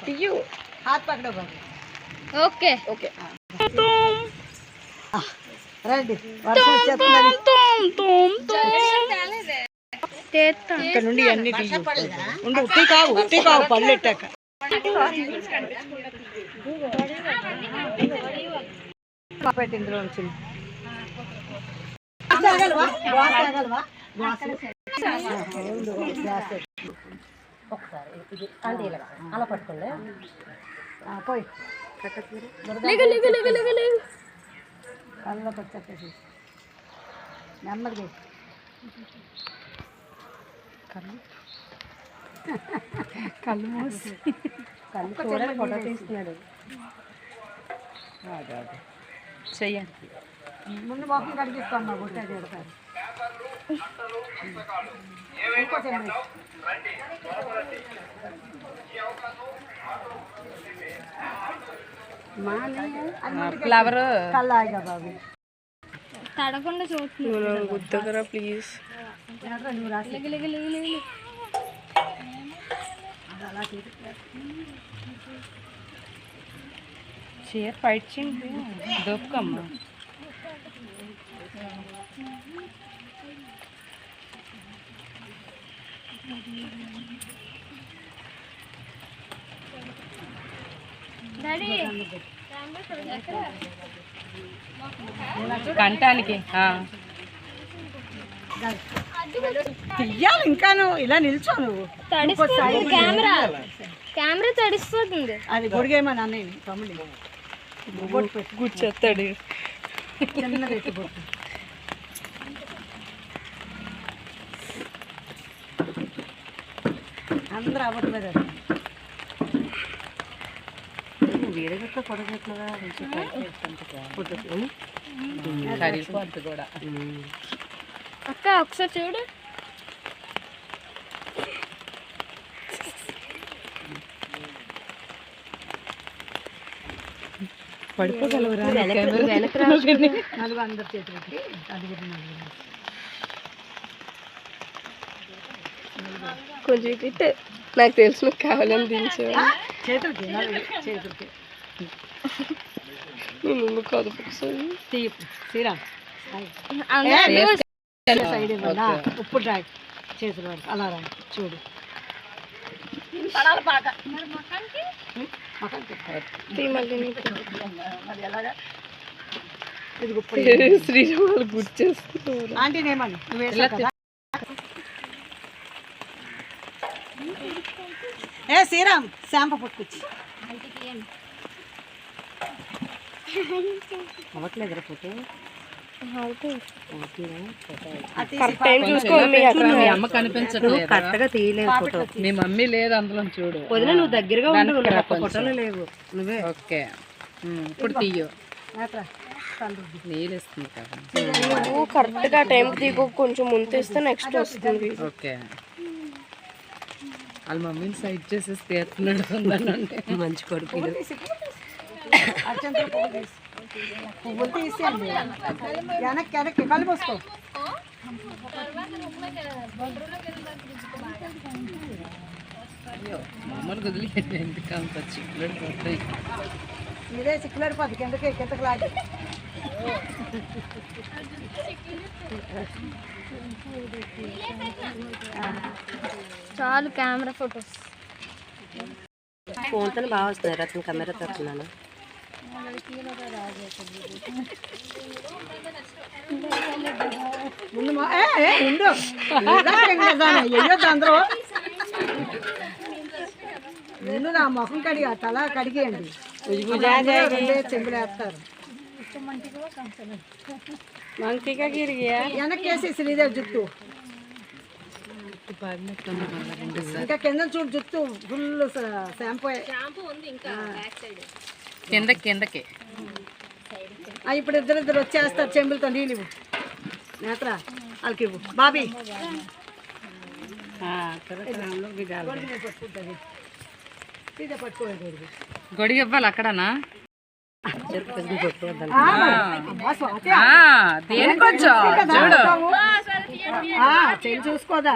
తీయు హాత్ పక్కన బాబు okay okay రండి వర్షం వచ్చేస్తున్నది చేస్తా ఇక్కడ నుండి అన్ని తీయు ఉండు ఉట్టి కావు ఉట్టి కావు పళ్ళు ఎట్టాక పెట్టి ఇందులో ఉంచింది తాగలవా? గ్లాస్ తాగలవా? గ్లాస్. ఉండు, గ్లాస్. ఆ, పోయి. లేగు లేగు లేగు లేగు లేగు. కళ్ళలో వచ్చేసి నెమ్మదిగా. కళ్ళు. మూసి. కళ్ళు చూడాలి ఫోటో తీస్తున్నాడు. చెయ్యండి. ముందు మొక్కలు కడిగిస్తాను గుట్ట ఫ్లవర్ తడకుండా చూస్తున్నాను ప్లీజ్ చీర ఫైట్ చేయండి. దొక్కమ్మా కంటానికి ఆ. తీయాలి ఇంకాను ఇలా నిల్చో నువ్వు. కెమెరా. కెమెరా తడిస్తుంది అది గొడిగేమని అన్నయ్య తమ్ముడు బొట్టు పెట్టు అందరూ అవ్వట్లేదు పొడగట్లుగా కరిగిపోద్ది కూడా. అక్క ఒకసారి చూడు. పడిపోగలవురా? నలుగు అందరు చేతులకి. నలుగురు నలుగురు కొంచెం తిట్టు నాకు తెలుసు నువ్వు కావాలని దించు చేతులకి చేతులకి. శ్రీరామ్. సైడ్ ఇవ్వండి ఉప్పు డ్రాయ్. చేతులు అలా రా చూడు. ఇది ఉప్పు శ్రీరాములు గుర్తు చేస్తున్నారు ఆంటీ నేమని నువ్వు వేసావు కదా ఏ శ్రీరామ్ శాంప పట్టుకొచ్చి. ఫోటో? కరెక్ట్గా తీయలేదు ఫోటో. మీ మమ్మీ లేదు అందులో చూడు. వదిలే నువ్వు దగ్గరగా ఫోటోలో లేవు. నువ్వే. ఓకే. ఇప్పుడు తీయు. నేత్రా, కళ్ళు. నీళ్ళు ఇస్తుంది కదా. నువ్వు కరెక్ట్గా టైం తీగో కొంచెం ముందేస్తే నెక్స్ట్ వస్తుంది. ఓకే. వాళ్ళ మమ్మీని సైడ్ చేసేసి తీస్తున్నాడు ఉందనండి మంచి కొడుకు పువ్వులు తీసి పువ్వులు తీసేయండి వెనక్కి వెనక్కి కళ్ళు పోసుకో వదిలి ఎందుకు అంత చిక్కులు పోతాయి ఇదే చిక్కులాడి పది కిందకి కిందకి లాగి. చాలు కెమెరా ఫొటోస్. ఫోన్తో బాగా వస్తుంది రత్న కెమెరా తరుతున్నాను ముందు అందరూ నా ముఖం కడిగి ఆ తల కడిగేయండి. వేస్తారు. మంకీగా గిరిగా వెనక్కి వేసి శ్రీదేవి జుట్టు. ఇంకా కింద చూడు జుట్టు ఫుల్ షాంపూ కింద కిందకి. ఇప్పుడు ఇద్దరు ఇద్దరు వచ్చేస్తారు చెంబులతో నీళ్ళు ఇవ్వు. నేత్ర వాళ్ళకి ఇవ్వు. బాబీ. గొడిగ ఇవ్వాలి అక్కడనా? దేనికొచ్చో చూడు. చూసుకోదా?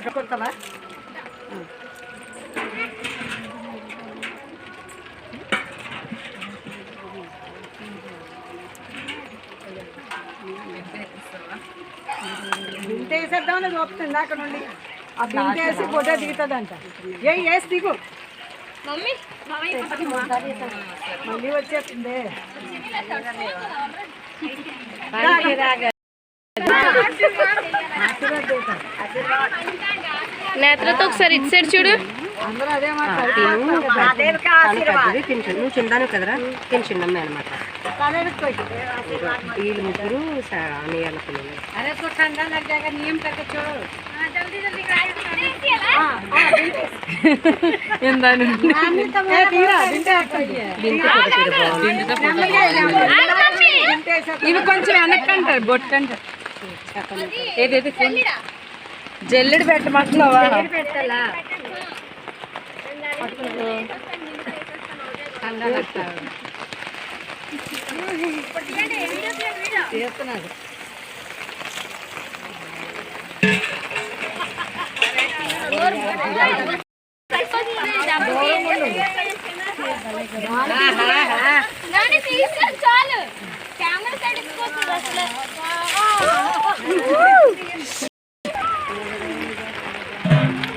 పిలుస్తా. కొడతావా? బింట వేసేద్దామని చూపుతుంది అక్కడ నుండి ఆ బింట వేసి ఫోటో దిగుతుందంట ఏ వేసి దిగు మమ్మీ మళ్ళీ వచ్చేస్తుంది నేత్రతో ఒకసారి ఇటు సైడ్ చూడు. తిను చిన్నాను కదరా తిని చిన్నమ్మాయి అనమాట వీళ్ళు ముగ్గురు అనియాల పిల్లలు ఇవి కొంచెం వెనక్కంటారు బొట్టంటారు ఏదైతే జల్లెడు పెట్టమంటున్నావా? పెట్టాలా? చేస్తున్నాడు చాలు